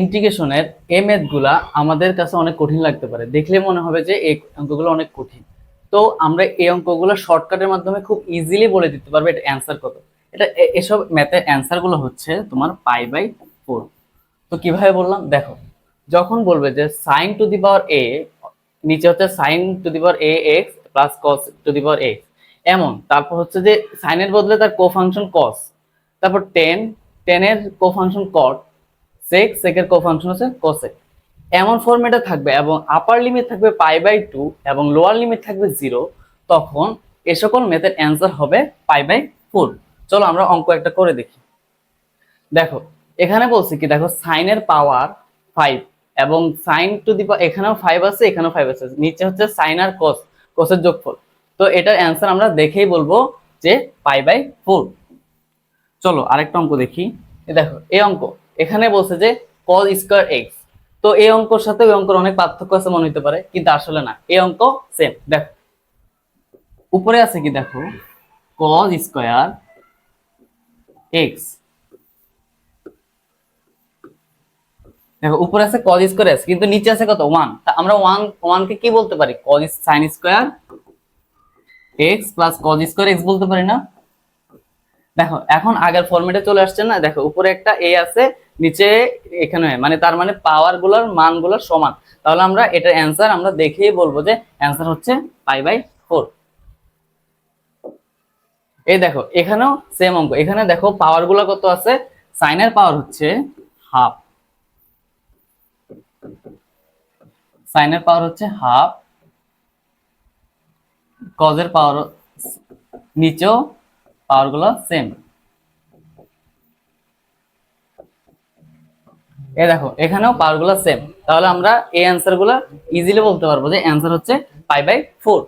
ইন্টিগ্রেশনের এই ম্যাথগুলা আমাদের কাছে অনেক কঠিন লাগতে পারে। দেখলে মনে হবে যে এই অঙ্কগুলো অনেক কঠিন। তো আমরা এই অঙ্কগুলো শর্টকাটের মাধ্যমে খুব ইজিলি বলে দিতে পারব এটা অ্যান্সার কত। এটা এসব ম্যাথের অ্যান্সারগুলো হচ্ছে তোমার পাই বাই ফোর তো কীভাবে বললাম? দেখো, যখন বলবে যে সাইন টু দি পাওয়ার এ নিচে হচ্ছে sine to the power a x plus cos to the power x এমন, তারপর হচ্ছে যে সাইনের বদলে তার কো ফাংশন কস তারপর টেন টেনের কো ফাংশন কট সেক সেকের কোফাংশন হচ্ছে কোসেক এমন ফরম্যাটে থাকবে এবং আপার লিমিট থাকবে পাই বাই টু এবং লোয়ার লিমিট থাকবে জিরো তখন এ সকল মেথের অ্যান্সার হবে পাই বাই ফোর চলো আমরা অঙ্ক একটা করে দেখি। দেখো, এখানে বলছি কি, দেখো সাইনের পাওয়ার ফাইভ এবং সাইন টু দি এখানেও ফাইভ আছে, এখানেও ফাইভ আছে। নিচে হচ্ছে সাইন আর কস কোসের যোগফল। তো এটার অ্যান্সার আমরা দেখেই বলব যে পাই বাই ফোর চলো আরেকটা অঙ্ক দেখি। দেখো এই অঙ্ক এখানে বলছে যে কজ স্কোয়ার এক্স তো এই অঙ্কর সাথে ওই অঙ্কের অনেক পার্থক্য আছে, মনে হতে পারে, কিন্তু আসলে না। এই অঙ্ক সেম দেখো। উপরে আছে কি, দেখো কজ স্কোয়ার এক্স দেখো, উপরে আছে কজ স্কোয়ার এক্স কিন্তু নিচে আছে কত? ওয়ান আমরা ওয়ান ওয়ানকে কি বলতে পারি? Cos sine square x plus cos square x বলতে পারি না। দেখো, এখন আগের ফরম্যাটে চলে আসছে না? দেখো, উপরে একটা এ আছে নিচে এখানে মানে তার মানে পাওয়ারগুলোর মানগুলোর সমান। তাহলে আমরা এটার অ্যান্সার আমরা দেখেই বলব যে অ্যান্সার হচ্ছে পাই বাই ফোর এই দেখো, এখানেও সেম অঙ্ক। এখানে দেখো পাওয়ারগুলো কত আছে? সাইনের পাওয়ার হচ্ছে হাফ সাইনের পাওয়ার হচ্ছে হাফ কজের পাওয়ার নিচেও পাওয়ারগুলো সেম এ দেখো, এখানেও পাওয়ারগুলা সেম তাহলে আমরা এই অ্যান্সারগুলো ইজিলি বলতে পারব যে অ্যান্সার হচ্ছে পাই বাই ফোর